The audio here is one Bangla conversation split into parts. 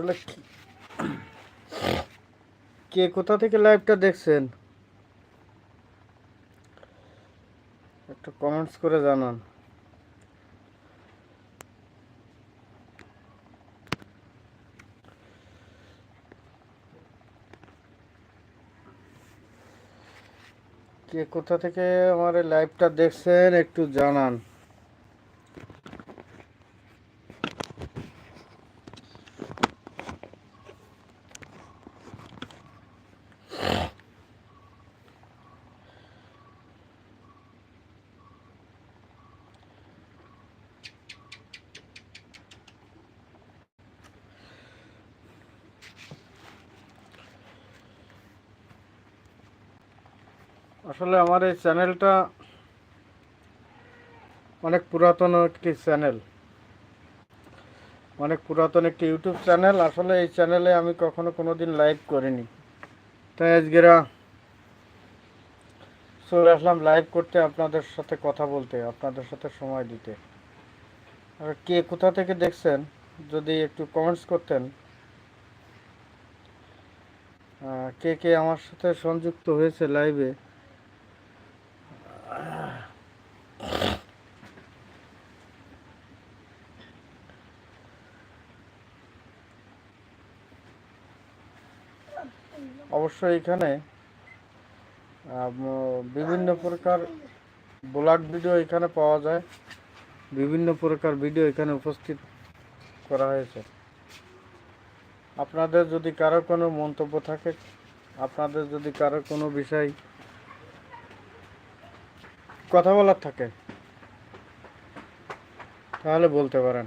আসলে কে? কোথা থেকে লাইভটা দেখছেন? একটু কমেন্টস করে জানান। কে কোথা থেকে আমার লাইভটা দেখছেন একটু জানান। আসলে আমার এই চ্যানেলটা অনেক পুরাতন একটি চ্যানেল। অনেক পুরাতন একটি ইউটিউব চ্যানেল। আসলে এই চ্যানেলে আমি কখনো কোনো দিন লাইভ করিনি। তাই আজকেরা চলে আসলাম লাইভ করতে আপনাদের সাথে কথা বলতে, আপনাদের সাথে সময় দিতে। আর কে কোথা থেকে দেখছেন, যদি একটু কমেন্টস করতেন। কে কে আমার সাথে সংযুক্ত হয়েছে লাইভে অবশ্যই এখানে বিভিন্ন প্রকার ব্লগ ভিডিও এখানে পাওয়া যায়। বিভিন্ন প্রকার ভিডিও এখানে উপস্থিত করা হয়েছে। আপনাদের যদি কারও কোনো মন্তব্য থাকে, আপনাদের যদি কারও কোনো বিষয় কথা বলার থাকে, তাহলে বলতে পারেন।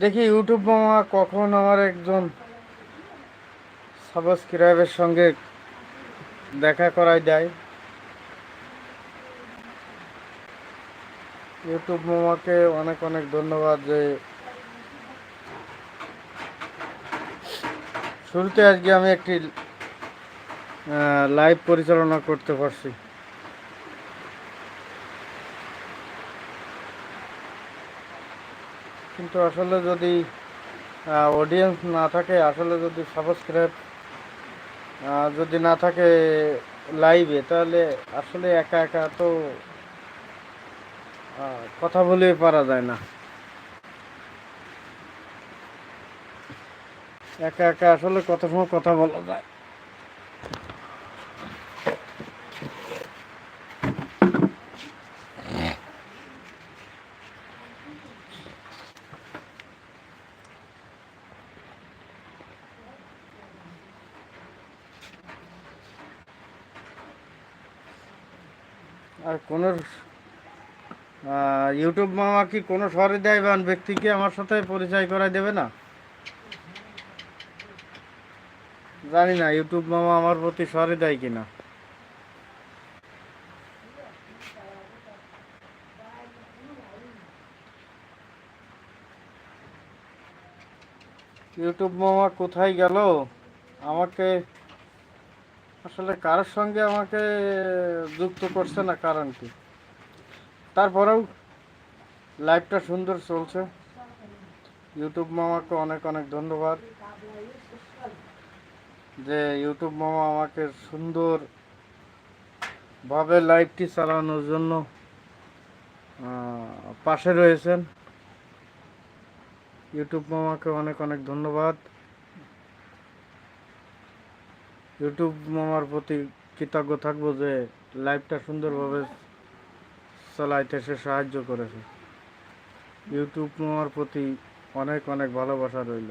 দেখি ইউটিউব মামা কখন আমার একজন সাবস্ক্রাইবের সঙ্গে দেখা করাই দেয়। ইউটিউব মামাকে অনেক অনেক ধন্যবাদ যে শুরুতে আজকে আমি একটি লাইভ পরিচালনা করতে পারছি। কিন্তু আসলে যদি অডিয়েন্স না থাকে, আসলে যদি সাবস্ক্রাইব যদি না থাকে লাইভে তাহলে আসলে একা একা তো কথা বলে পারা যায় না। একা একা আসলে কত সময় কথা বলা যায়। আর কোনো ইউটিউব মামা কি কোনো সহৃদয়বান ব্যক্তিকে আমার সাথে পরিচয় করাই দেবে না? জানি না ইউটিউব মামা আমার প্রতি সহৃদয় কিনা। ইউটিউব মামা কোথায় গেল? আমাকে আসলে কারোর সঙ্গে আমাকে যুক্ত করছে না কারণ কি তারপরেও লাইভটা সুন্দর চলছে। ইউটিউব মামাকে অনেক অনেক ধন্যবাদ। যে ইউটিউব মামা আমাকে সুন্দর ভাবে লাইভটি চালানোর জন্য পাশে রয়েছেন। ইউটিউব মামাকে অনেক অনেক ধন্যবাদ। ইউটিউব মামার প্রতি কৃতজ্ঞ থাকব যে লাইভটা সুন্দরভাবে চালাইতে সে সাহায্য করেছে। ইউটিউব মামার প্রতি অনেক অনেক ভালোবাসা রইল।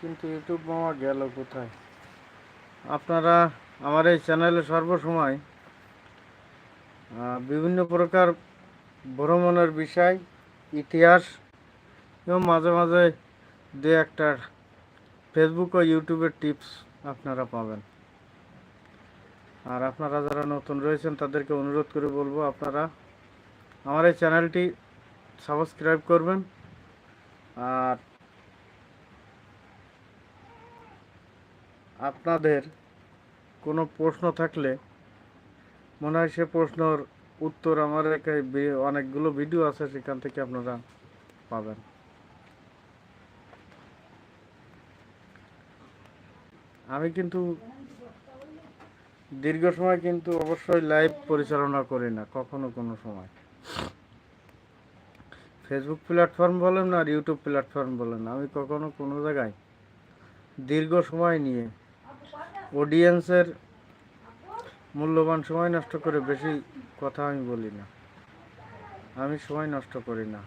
কিন্তু ইউটিউব মামা গেল কোথায়? আপনারা আমার এই চ্যানেলে সর্বসময় বিভিন্ন প্রকার ভ্রমণের বিষয়, ইতিহাস, এবং মাঝে মাঝে দু একটা ফেসবুক ও ইউটিউবের টিপস আপনারা পাবেন। আর আপনারা যারা নতুন রয়েছেন, তাদেরকে অনুরোধ করে বলব, আপনারা আমার এই চ্যানেলটি সাবস্ক্রাইব করবেন। আর আপনাদের কোনো প্রশ্ন থাকলে, মনে হয় সে প্রশ্নর উত্তর আমার অনেকগুলো ভিডিও আছে সেখান থেকে আপনারা পাবেন। আমি কিন্তু দীর্ঘ সময় কিন্তু অবশ্যই লাইভ পরিচালনা করি না, কখনো কোনো সময়। ফেসবুক প্ল্যাটফর্ম বলেন আর ইউটিউব প্ল্যাটফর্ম বলেন, আমি কখনো কোনো জায়গায় দীর্ঘ সময় নিয়ে অডিয়েন্সের মূল্যবান সময় নষ্ট করে বেশি কথা আমি বলি না। আমি সময় নষ্ট করি না।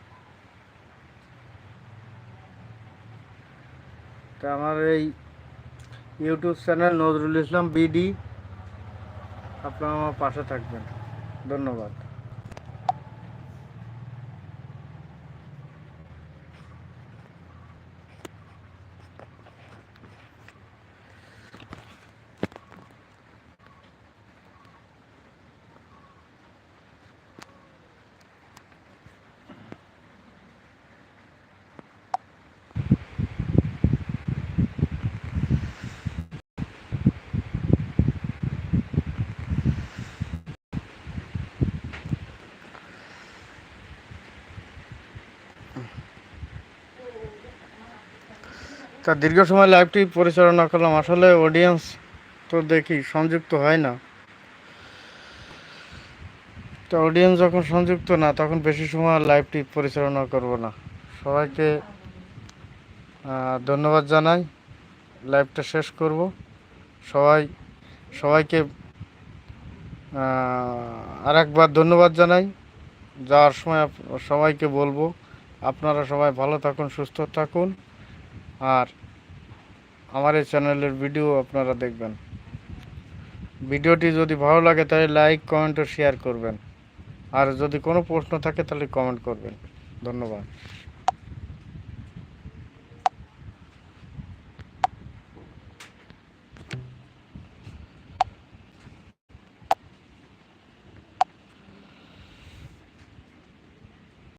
তা আমার এই YouTube channel Nazrul Islam BD, আপনারা আমার পাশে থাকবেন। ধন্যবাদ। তা দীর্ঘ সময় লাইভটি পরিচালনা করলাম, আসলে অডিয়েন্স তো দেখি, সংযুক্ত হয় না। তো অডিয়েন্স যখন সংযুক্ত না, তখন বেশি সময় লাইভটি পরিচালনা করব না। সবাইকে ধন্যবাদ জানাই। লাইভটা শেষ করব। সবাই, সবাইকে আর একবার ধন্যবাদ জানাই। যাওয়ার সময় সবাইকে বলব, আপনারা সবাই ভালো থাকুন, সুস্থ থাকুন। আর আমার এই চ্যানেলের ভিডিও আপনারা দেখবেন। ভিডিওটি যদি ভালো লাগে তাহলে লাইক, কমেন্ট ও শেয়ার করবেন। আর যদি কোনো প্রশ্ন থাকে তাহলে কমেন্ট করবেন। ধন্যবাদ।